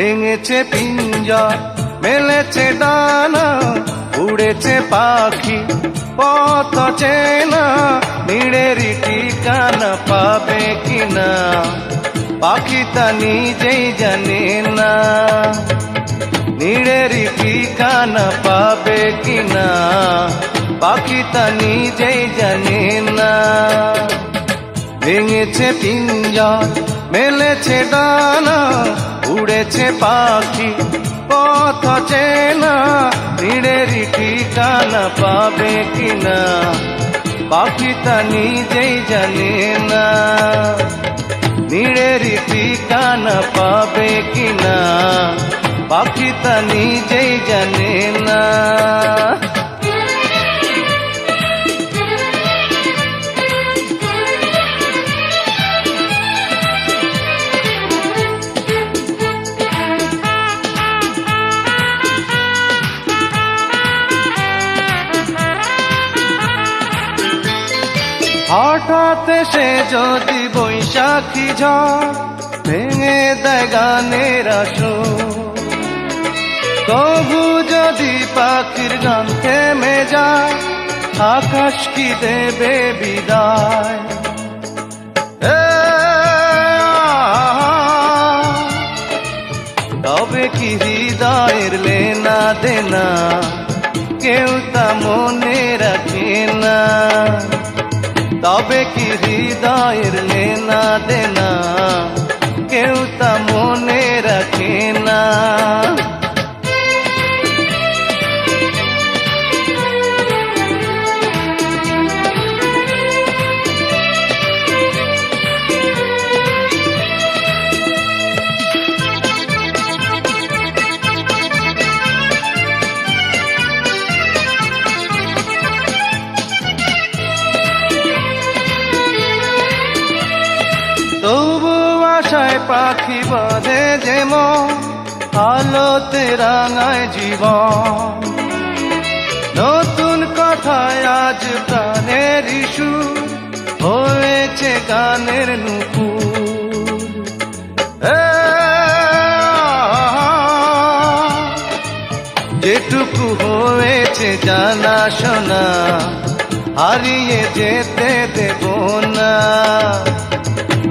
ভেঙেছে পিঞ্জর মেলেছে ডানা, উড়েছে পাখি, পথ চেনা, নিড়েরি ঠিকানা পাবে কিনা? পাখি তা নিজেই জানে না। নিড়েরি ঠিকানা পাবে কিনা? পাখি তা নিজেই জানে না। ভেঙেছে পিঞ্জর, মেলেছে ডানা, উড়েছে পাখি, পথ চেনা নিড়েরি ঠিকানা পাবে কিনা? পাখি তা নিজেই জানে না। নিড়েরি ঠিকানা পাবে কিনা? পাখি তা নিজেই জানে হঠাৎ সে যদি বৈশাখী ঝড় ভেঙে দেয় গানের আসর। তবু যদি পাখির গান থেমে যায়, আকাশ কি দেবে বিদায়? তবে কি হৃদয়ের লেনা দেনা? কেউ তা মনে তবে কি হৃদয়ের লেনা দেনা? আশায় পাখি বাঁধে যেমন আলোতে রাঙায় জীবন। নতুন কথায় আজ প্রাণের ইস্যু হয়েছে গানের নুপুর। যেটুকু হয়েছে জানা শোনা, হারিয়ে যেতে দেব না।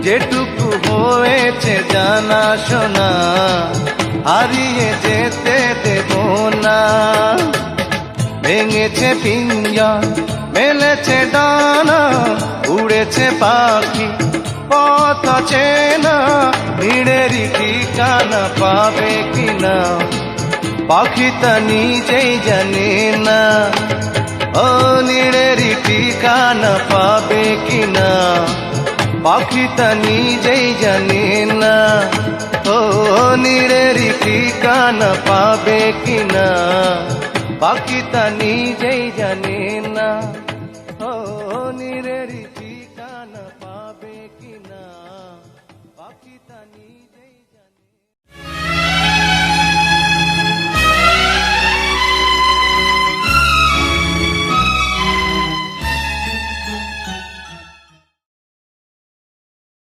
যেটুকু হয়েছে জানা শোনা হারিয়ে যেতে দেব না। ভেঙেছে পিঞ্জন, মেলেছে ডানা, উড়েছে পাখি, পথ চেনা, ভিড়েরই ঠিকানা পাবে কিনা? পাখি তা নিজেই জানে না, ও নিড়েরি ঠিকানা পাবে কিনা? পাখি তা নিজেই জানে না। ও নিরেরি ঠিকানা পাবে কিনা? পাখি তা নিজেই জানে না। ও নিড়েরি